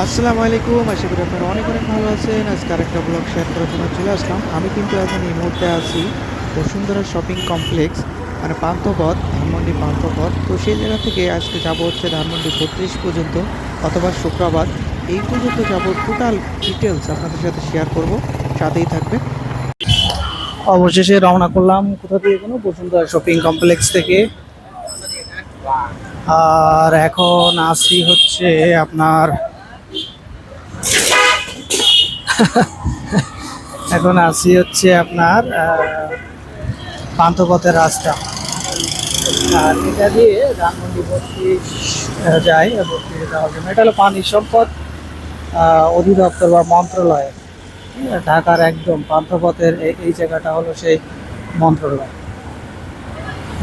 আসসালামু আলাইকুম, আশা করি আপনারা অনেক অনেক ভালো আছেন। আজকে আরেকটা ব্লগ শেয়ার করার জন্য চলে আসলাম। আমি কিন্তু এখন এই মুহূর্তে আছি বসুন্ধরা শপিং কমপ্লেক্স মানে পান্থপথ, ধানমন্ডি পান্থপথ। তো সেই জায়গা থেকে আজকে যাব হচ্ছে ধানমন্ডি বত্রিশ পর্যন্ত অথবা শুক্রবার। এই পর্যন্ত যাব টোটাল ডিটেলস আপনাদের সাথে শেয়ার করব, সাথেই থাকবে অবশেষে রওনা করলাম কোথা থেকে কোনো বসুন্ধরা শপিং কমপ্লেক্স থেকে। আর এখন আসি হচ্ছে আপনার এখন আসি হচ্ছে আপনার পান্থপথের রাস্তা। আর এটা দিয়ে বত্রিশ আহ, যায় বত্রিশে যাওয়ার জন্য। এটা হলো পানি সম্পদ অধিদপ্তর বা মন্ত্রণালয়। ঢাকার একদম পান্থপথের এই- এই জায়গাটা হলো সেই মন্ত্রণালয়।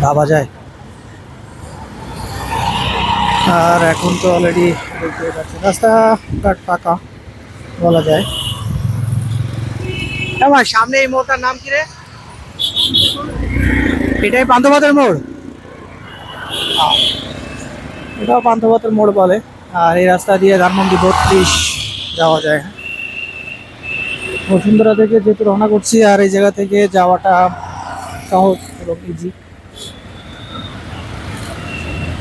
ভাবা যায়। আর এখন তো অলরেডি রাস্তাঘাট ফাঁকা বলা যায়। আমার সামনে এই মোড়টার নাম কি রে? এটাই পান্থপথের মোড়? এটাও পান্থপথের মোড় বলে। আর এই রাস্তা দিয়ে ধানমন্ডি বত্রিশ যাওয়া যায়। বসুন্ধরা থেকে যেহেতু রওনা করছি, আর এই জায়গা থেকে যাওয়াটা সহজ এবং ইজি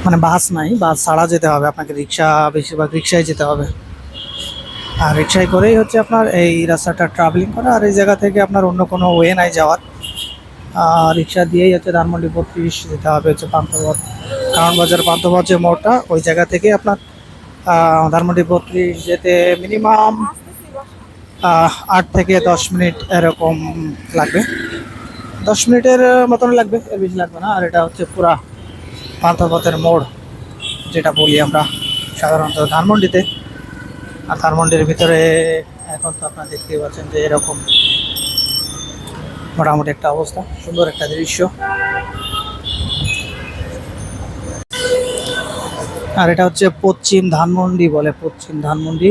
মানে বাস নাই, বাস ছাড়া যেতে হবে, আপনাকে রিক্সা, বেশিরভাগ রিক্সায় যেতে হবে। আর রিক্সায় করেই হচ্ছে আপনার এই রাস্তাটা ট্রাভেলিং করা আর এই জায়গা থেকে আপনার অন্য কোনো ওয়ে নাই যাওয়ার। রিক্সা দিয়েই হচ্ছে ধানমন্ডি বত্রিশ যেতে হবে হচ্ছে পান্থপথ। কারণ বাজার পান্থপথ যে মোড়টা, ওই জায়গা থেকে আপনার ধানমন্ডি বত্রিশ যেতে মিনিমাম আট থেকে দশ মিনিট এরকম লাগবে। দশ মিনিটের মতন লাগবে, এর বেশি লাগবে না। আর এটা হচ্ছে পুরা পান্থপথের মোড়, যেটা বলি আমরা সাধারণত ধানমন্ডিতে। আর ধানমন্ডির ভিতরে এখন তো আপনারা দেখতেই পাচ্ছেন যে এরকম মোটামুটি একটা অবস্থা, সুন্দর একটা দৃশ্য। আর এটা হচ্ছে পশ্চিম ধানমন্ডি বলে, পশ্চিম ধানমন্ডি।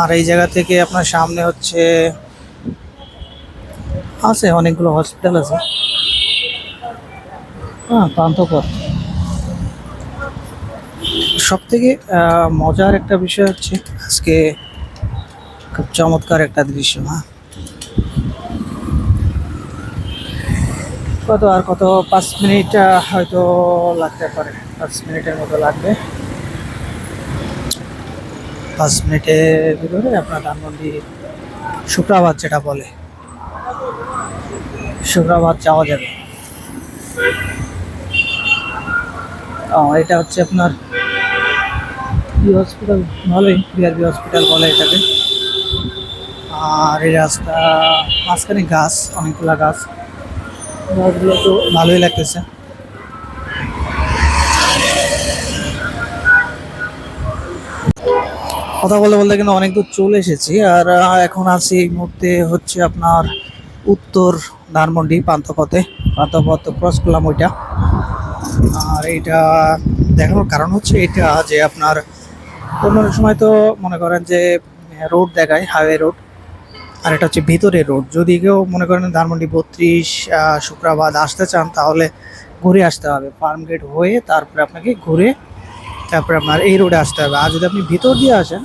আর এই জায়গা থেকে আপনার সামনে হচ্ছে, আছে অনেকগুলো হসপিটাল আছে। হ্যাঁ প্রান্তপথ সব থেকে মজার একটা বিষয় হচ্ছে আজকে খুব চমৎকার একটা দৃশ্য হ্যাঁ? কত আর কত, পাঁচ মিনিট হয়তো লাগতে পারে। পাঁচ মিনিটের মতো লাগবে। পাঁচ মিনিটের ভিতরে আপনার ধানমন্ডি শুক্রাবাদ যেটা বলে, শুক্রাবাদ যাওয়া যাবে। এটা হচ্ছে আপনার হসপিটাল ভালোই, বিআরবি হসপিটাল বলে এটাকে। আর এই রাস্তা, মাঝখানে গাছ, অনেকগুলা গাছ। গাছগুলো তো ভালোই লাগতেছে। কথা বলতে বলতে কিন্তু অনেক দূর চলে এসেছি। আর এখন আছি এই মুহূর্তে হচ্ছে আপনার উত্তর ধানমন্ডি পান্থপথে। পান্থপথ ক্রস করলাম ওইটা। আর এইটা দেখানোর কারণ হচ্ছে এটা যে আপনার অন্য সময় তো মনে করেন যে রোড দেখায় হাইওয়ে রোড আর এটা হচ্ছে ভিতরে রোড যদি কেউ মনে করেন ধানমন্ডি বত্রিশ শুক্রাবাদ আসতে চান, তাহলে ঘুরে আসতে হবে। ফার্ম গেট হয়ে তারপরে আপনাকে ঘুরে তারপরে আপনার এই রোডে আসতে হবে। আর যদি আপনি ভিতর দিয়ে আসেন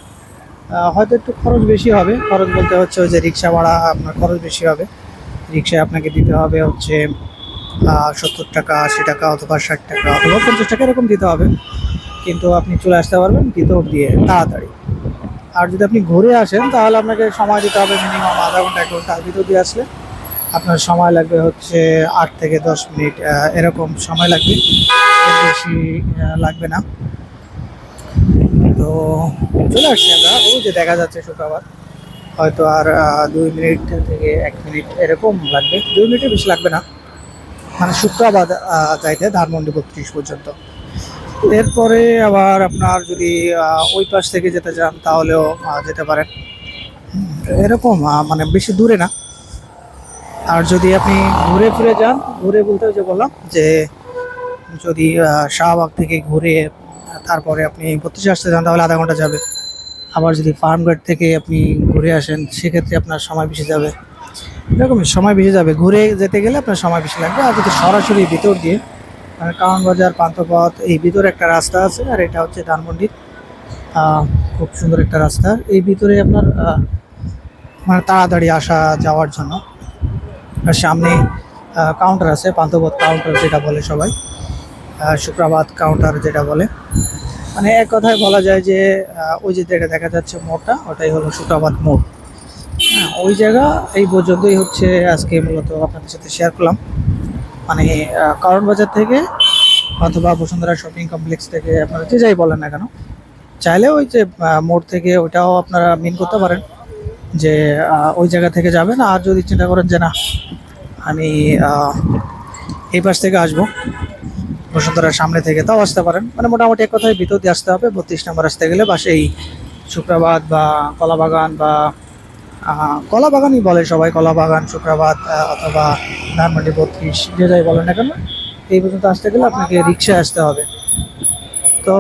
হয়তো একটু খরচ বেশি হবে। খরচ বলতে হচ্ছে ওই যে রিক্সা ভাড়া, আপনার খরচ বেশি হবে। রিক্সায় আপনাকে দিতে হবে হচ্ছে সত্তর টাকা, আশি টাকা অথবা ষাট টাকা অথবা পঞ্চাশ টাকা এরকম দিতে হবে। কিন্তু আপনি চলে আসতে পারবেন ভিতর দিয়ে তাড়াতাড়ি। আর যদি আপনি ঘুরে আসেন, তাহলে আপনাকে সময় দিতে হবে মিনিমাম আধা ঘণ্টা, এক ঘণ্টা ভিতর দিয়ে আসলে আপনার সময় লাগবে হচ্ছে আট থেকে দশ মিনিট এরকম সময় লাগবে। বেশি লাগবে না। তো চলে আসছি আমরা। ওই যে দেখা যাচ্ছে শুক্রবার হয়তো আর দুই মিনিট থেকে এক মিনিট এরকম লাগবে। দুই মিনিটের বেশি লাগবে না। মানে শুক্রবার যাইতে ধানমন্ডি বত্রিশ পর্যন্ত। এরপরে আবার আপনার যদি ওই পাশ থেকে যেতে চান, তাহলেও যেতে পারেন। এরকম মানে বেশি দূরে না। আর যদি আপনি ঘুরে ফিরে যান, ঘুরে বলতে যে বললাম যে, যদি শাহবাগ থেকে ঘুরে, তারপরে আপনি বত্রিশে আসতে চান, তাহলে আধা ঘণ্টা যাবে। আবার যদি ফার্ম গেট থেকে আপনি ঘুরে আসেন, সেক্ষেত্রে আপনার সময় বেশি যাবে। এরকমই, সময় বেশি যাবে। ঘুরে যেতে গেলে আপনার সময় বেশি লাগবে। আর যদি সরাসরি ভিতর দিয়ে মানে কারণ বাজার পান্থপথ, এই ভিতরে একটা রাস্তা আছে আর এটা হচ্ছে ধানমন্ডির খুব সুন্দর একটা রাস্তা। এই ভিতরে আপনার মানে তাড়াতাড়ি আসা যাওয়ার জন্য। আর সামনে কাউন্টার আছে, পান্থপথ কাউন্টার যেটা বলে সবাই শুক্রাবাদ কাউন্টার যেটা বলে। মানে এক কথায় বলা যায় যে ওই যে যেটা দেখা যাচ্ছে মোড়টা, ওটাই হলো শুক্রাবাদ মোড়। হ্যাঁ ওই জায়গা এই পর্যন্তই হচ্ছে আজকে মূলত আপনাদের সাথে শেয়ার করলাম। মানে কারণ বাজার থেকে অথবা বসুন্ধরা শপিং কমপ্লেক্স থেকে আপনারা যে যাই বলেন না কেন, চাইলে ওই যে মোড় থেকে ওইটাও আপনারা মিন করতে পারেন যে ওই জায়গা থেকে যাবেন। আর যদি চিন্তা করেন যে না, আমি এই পাশ থেকে আসব, বসুন্ধরার সামনে থেকে, তাও আসতে পারেন। মানে মোটামুটি এক কথায় ভিতর দিয়ে আসতে হবে। বত্রিশ নম্বর আসতে গেলে বা সেই শুক্রাবাদ বা কলাবাগান বা আহ, কলাবাগানই বলে সবাই কলা বাগান শুক্রাবাদ অথবা ধানমন্ডি বত্রিশ যে যাই বলেন না কেন এই পর্যন্ত আসতে গেলে আপনাকে রিক্সায় আসতে হবে। তো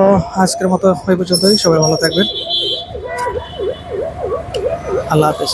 আজকের মতো ওই পর্যন্তই সবাই ভালো থাকবেন। আল্লাহ হাফেজ।